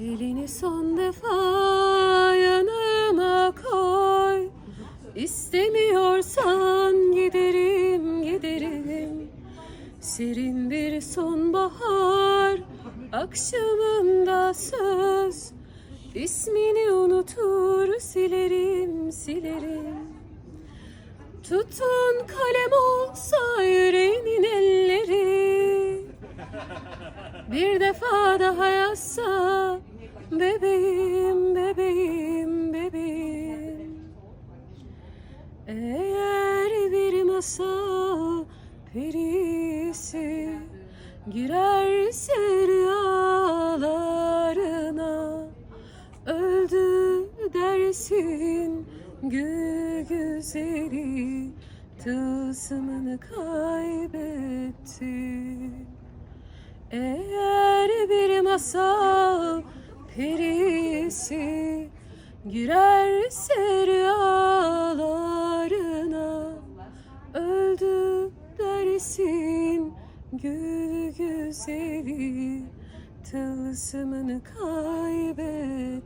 Elini son defa yanıma koy. İstemiyorsan giderim giderim. Serin bir sonbahar akşamında söz. İsmini unutur silerim silerim. Tutun kalem olsa yüreğimin elleri. Bir defa daha yazsa Bebeğim, bebeğim, bebeğim. Eğer bir masal perisi Girerse rüyalarına Öldü dersin gül güzeli Tılsımını kaybetti Eğer bir masal perisi Girerse rüyalarına Öldü dersin gül güzeli Tılsımını kaybetti